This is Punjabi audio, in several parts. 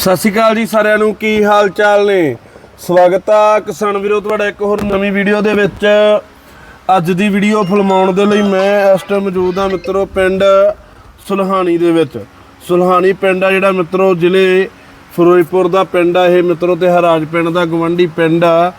ਸਤਿ ਸ਼੍ਰੀ ਅਕਾਲ ਜੀ ਸਾਰਿਆਂ ਨੂੰ, ਕੀ ਹਾਲ ਚਾਲ ਨੇ? ਸਵਾਗਤ ਆ ਕਿਸਾਨ ਵੀਰੋ, ਤੁਹਾਡਾ ਇੱਕ ਹੋਰ ਨਵੀਂ ਵੀਡੀਓ ਦੇ ਵਿੱਚ। ਅੱਜ ਦੀ ਵੀਡੀਓ ਫਿਲਮਾਉਣ ਦੇ ਲਈ ਮੈਂ ਇਸ ਟਾਈਮ ਮੌਜੂਦ ਆ ਮਿੱਤਰੋ, ਪਿੰਡ ਸੁਲਹਾਣੀ ਦੇ ਵਿੱਚ। ਸੁਲਹਾਣੀ ਪਿੰਡ ਆ ਜਿਹੜਾ ਮਿੱਤਰੋ, ਜ਼ਿਲ੍ਹੇ ਫਿਰੋਜ਼ਪੁਰ ਦਾ ਪਿੰਡ ਆ ਇਹ ਮਿੱਤਰੋ ਤੇ ਹਰਾਜ ਪਿੰਡ ਦਾ ਗਵੰਡੀ ਪਿੰਡ ਆ।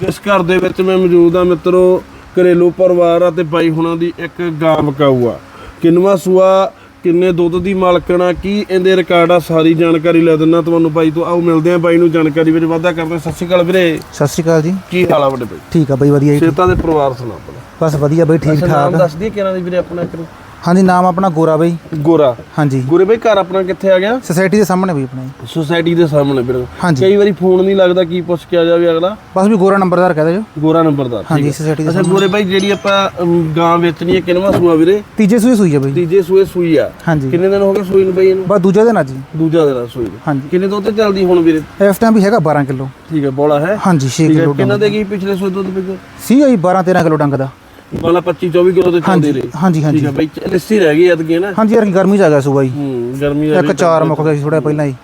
ਜਿਸ ਘਰ ਦੇ ਵਿੱਚ ਮੈਂ ਮੌਜੂਦ ਆ ਮਿੱਤਰੋ, ਘਰੇਲੂ ਪਰਿਵਾਰ ਆ ਤੇ ਬਾਈ ਹੁਣਾਂ ਦੀ ਇੱਕ ਗਾਂ ਬਕਾਊ ਆ। ਕਿੰਨਵਾ ਸੂਆ ਕਿੰਨੇ ਦੁੱਧ ਦੀ ਮਾਲਕਣ ਆ ਕੀ ਇਹਦੇ ਰਿਕਾਰਡ ਆ ਸਾਰੀ ਜਾਣਕਾਰੀ ਲੈ ਦਿੰਨਾ ਤੁਹਾਨੂੰ ਬਾਈ ਤੋਂ। ਆਓ ਮਿਲਦੇ ਆ ਬਾਈ ਨੂੰ ਜਾਣਕਾਰੀ ਵਿੱਚ ਵਾਧਾ ਕਰਦੇ ਹਾਂ। ਸਤਿ ਸ਼੍ਰੀ ਅਕਾਲ ਵੀਰੇ। ਸਤਿ ਸ਼੍ਰੀ ਅਕਾਲ ਜੀ। ਕੀ ਹਾਲ ਆ ਵੱਡੇ ਬਾਈ ਠੀਕ ਆ ਬਈ ਵਧੀਆ ਜੀ। ਸੇਤਾ ਦੇ ਪਰਿਵਾਰ ਸੁਣਾ ਆਪਣਾ। ਬਸ ਵਧੀਆ ਬਈ ਠੀਕ ਅੱਛਾ, ਨਾਮ ਠਾਕ ਦੱਸ ਦਈਏ ਕਿਹਨਾਂ ਦੀ ਵੀਰੇ ਆਪਣਾ ਇੱਕ ਹਾਂਜੀ ਨਾਮ ਆਪਣਾ ਗੋਰਾ ਬਈ। ਗੋਰਾ। ਹਾਂਜੀ। ਗੋਰੇ ਬਾਈ ਘਰ ਆਪਣਾ ਕਿੱਥੇ ਆ ਗਿਆ? ਸੋਸਾਇਟੀ ਦੇ ਸਾਹਮਣੇ ਬਈ ਆਪਣਾ ਜੀ। ਸੁਸਾਇਟੀ ਦੇ ਸਾਹਮਣੇ ਵੀਰੇ ਹਾਂਜੀ। ਕਈ ਵਾਰੀ ਫੋਨ ਨਹੀਂ ਲੱਗਦਾ ਕੀ ਪੁੱਛ ਕੇ ਆ ਜਾਵੇ ਅਗਲਾ। ਬਸ ਵੀ ਗੋਰਾ ਨੰਬਰਦਾਰ ਕਹਦੇ ਜੋ। ਗੋਰਾ ਨੰਬਰਦਾਰ ਹਾਂਜੀ ਸੋਸਾਇਟੀ ਦੇ ਅੱਛਾ ਗੋਰੇ ਬਾਈ ਜਿਹੜੀ ਆਪਾਂ ਅਮ, ਗਾਂ ਵੇਚਣੀ ਹੈ ਕਿੰਨਵਾ ਸੂਆ ਵੀਰੇ? ਤੀਜੇ ਸੂਏ ਸੂਈ ਆ ਬਈ। ਤੀਜੇ ਸੂਏ ਸੂਈ ਆ। ਹਾਂਜੀ। ਕਿੰਨੇ ਦਿਨ ਹੋ ਗਏ ਸੂਈ ਨੂੰ ਬਾਈ ਇਹਨੂੰ? ਬਸ ਦੂਜਾ ਦਿਨ ਅੱਜ ਜੀ। ਦੂਜਾ ਦਿਨ ਆ ਸੂਈ ਨੂੰ। ਹਾਂਜੀ। ਕਿੰਨੇ ਦੁੱਧ ਤੇ ਚੱਲਦੀ ਹੁਣ ਵੀਰੇ? ਇਸ ਟਾਈਮ ਵੀ ਹੈਗਾ 12 ਕਿਲੋ। ਠੀਕ ਹੈ ਬੋਲਾ ਹੈ। ਹਾਂਜੀ 6 ਠੀਕ ਹੈ ਕਿਲੋ ਕਿੰਨਾ ਦੇ ਗਈ ਪਿਛਲੇ ਸੂਏ ਦੁੱਧ ਵਿੱਚ? ਸੀ ਆ ਜੀ 12 13 ਕਿਲੋ ਡੰਗ ਦਾ। ਬੋਲਾ 25 24 ਕਿਲੋ ਤੇ ਹਾਂਜੀ ਰਹੀ। ਹਾਂਜੀ ਠੀਕ ਹਾਂਜੀ ਹੈ ਬਾਈ ਚ- ਲੱਸੀ ਰਹਿ ਗਈ ਐਤਕੀ ਨਾ ਹਾਂਜੀ ਯਾਰ ਗਰਮੀ ਚ ਆ ਗਿਆ ਜੀ ਹੂੰ ਗਰਮੀ ਆ ਇੱਕ ਰਹੀ ਚਾਰ ਮੁੱਕ ਗਿਆ ਸੀ ਥੋੜਾ ਪਹਿਲਾਂ ਹੀ।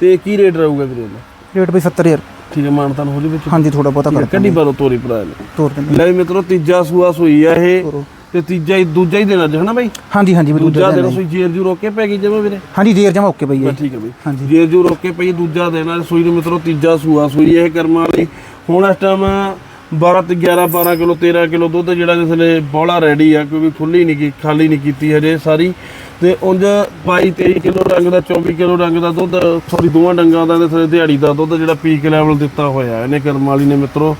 ਤੇ ਕੀ ਰੇਟ ਰਹੂਗਾ ਵੀਰੇ ਇਹਦਾ? ਰੇਟ ਬਈ 70000 ਠੀਕ ਹੈ ਮਾਨਤਾਨ ਹੋਲੀ ਵਿੱਚ? ਹਾਂਜੀ ਥੋੜਾ ਬਹੁਤਾ ਠੀਕ ਹੈ, ਕਰ ਕੱਢੀ ਬਾਰੋ ਤੋਰੀ ਭਰਾ ਨੇ ਤੋਰ ਦਿੰਦੇ ਲੈ ਵੀ ਮਿੱਤਰੋ ਤੀਜਾ ਸੂਆ ਸੂਈ ਆ ਇਹ ਤੋਰੋ। ਤੇ ਤੀਜਾ ਹੀ ਦੂਜਾ ਹੀ ਦਿਨ ਅੱਜ ਹਨਾ ਬਾਈ? ਹਾਂਜੀ ਹਾਂਜੀ ਬਈ ਦੂਜਾ ਦੂਜਾ ਦਿਨ ਸੂਈ ਜੇਰ ਜੂ ਰੋਕੇ ਪੈ ਗਈ ਜਮਾ ਵੀਰੇ। ਹਾਂਜੀ ਦੇਰ ਜਮਾ ਓਕੇ ਬਈ ਬਸ ਠੀਕ ਹੈ ਬਾਈ। ਹਾਂਜੀ। ਜੇਰ ਜੂ ਰੋਕੇ ਪਈ ਦੂਜਾ ਦਿਨ ਆ ਸੂਈ ਨੂੰ ਮਿੱਤਰੋ ਤੀਜਾ ਸੂਆ ਸੂਈ ਇਹ ਕਰਮਾਂ ਵਾਲੀ। ਹੁਣ ਇਸ ਟਾਈਮ 12 ਤੇ 11 12 ਕਿਲੋ 13 ਕਿਲੋ ਦੁੱਧ ਜਿਹੜਾ ਇਸ ਜਿਸਲੇ ਬੋਲਾ ਰੈਡੀ ਆ ਕਿਉਂਕਿ ਖੁੱਲੀ ਨਹੀਂ ਕੀ, ਖਾਲੀ ਨਹੀਂ ਕੀਤੀ ਹਜੇ ਸਾਰੀ। ਤੇ ਉਂਝ 22 23 ਕਿਲੋ ਰੰਗ ਦਾ 24 ਕਿਲੋ ਰੰਗ ਦਾ ਦੁੱਧ, ਸੌਰੀ, ਦੋਵਾਂ ਡੰਗਾਂ ਦਾ ਤੇ ਦਿਹਾੜੀ ਦਾ ਦੁੱਧ ਜਿਹੜਾ ਪੀਕ ਲੈਵਲ ਦਿੱਤਾ ਹੋਇਆ ਇਹਨੇ ਕਰਮਾਲੀ ਨੇ ਮਿੱਤਰੋ,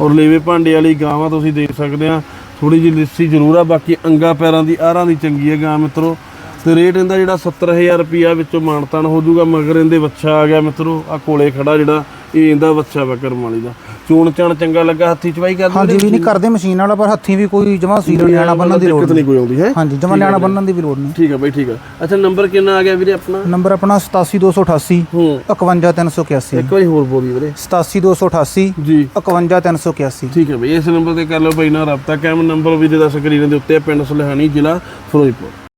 ਔਰ ਲੇਵੇ ਭਾਂਡੇ ਵਾਲੀ ਗਾਵਾਂ ਤੁਸੀਂ ਦੇਖ ਸਕਦੇ ਆ। ਥੋੜੀ ਜਿਹੀ ਲਿੱਸੀ ਜ਼ਰੂਰ ਆ, ਬਾਕੀ ਅੰਗਾ ਪੈਰਾਂ ਦੀ ਆਰਾਂ ਦੀ ਚੰਗੀ ਹੈ ਗਾਂ ਮਿੱਤਰੋ। ਤੇ ਰੇਟ ਇਹਦਾ ਜਿਹੜਾ 70000 ਰੁਪਿਆ ਵਿੱਚੋਂ ਮਾਨਤਾਨ ਹੋ ਜਾਊਗਾ, ਮਗਰ ਇਹਦੇ ਬੱਚਾ ਆ ਗਿਆ ਮਿੱਤਰੋ। ਆ ਕੋਲੇ ਖੜਾ ਜਿਹੜਾ, ਇਹ ਇਹਦਾ ਬੱਚਾ ਵਾ ਕਰਮ ਵਾਲੀ ਦਾ। ਚੂਣ ਚਾਣ ਚੰਗਾ ਲੱਗਾ ਹੱਥੀ ਚਵਾਈ ਕਰਦੇ ਹਾਂਜੀ ਵੀ ਨਹੀਂ ਕਰਦੇ ਮਸ਼ੀਨ ਵਾਲਾ ਪਰ ਹੱਥੀਂ ਵੀ ਕੋਈ ਜਮਾ ਸੀਲ ਨਿਆਣਾ ਬੰਨਣ ਦੀ ਲੋੜ ਨਹੀਂ। ਕੋਈ ਆਉਂਦੀ ਹੈ? ਹਾਂਜੀ ਜਮਾ ਨਿਆਣਾ ਬੰਨਣ ਦੀ ਵੀ ਲੋੜ ਨਹੀਂ। ਠੀਕ ਹੈ ਬਾਈ ਠੀਕ ਹੈ। ਅੱਛਾ ਨੰਬਰ ਕਿੰਨਾ ਆ ਗਿਆ ਵੀਰੇ ਆਪਣਾ? ਨੰਬਰ ਆਪਣਾ 87288 ਹੂੰ। 51381 ਇੱਕ ਵਾਰੀ ਹੋਰ ਬੋਲੀ ਵੀਰੇ। 87288 ਜੀ। 51381 ਠੀਕ ਹੈ ਬਈ ਇਸ ਨੰਬਰ ਤੇ ਕਰ ਲਓ ਬਾਈ ਨਾਲ ਰਾਬਤਾ ਕਾਇਮ ਨੰਬਰ ਵੀਰੇ ਦਾ ਸਕਰੀਨ ਦੇ ਉੱਤੇ ਪਿੰਡ ਸੁਲਹਾਨੀ ਜ਼ਿਲ੍ਹਾ ਫਿਰੋਜ਼ਪੁਰ।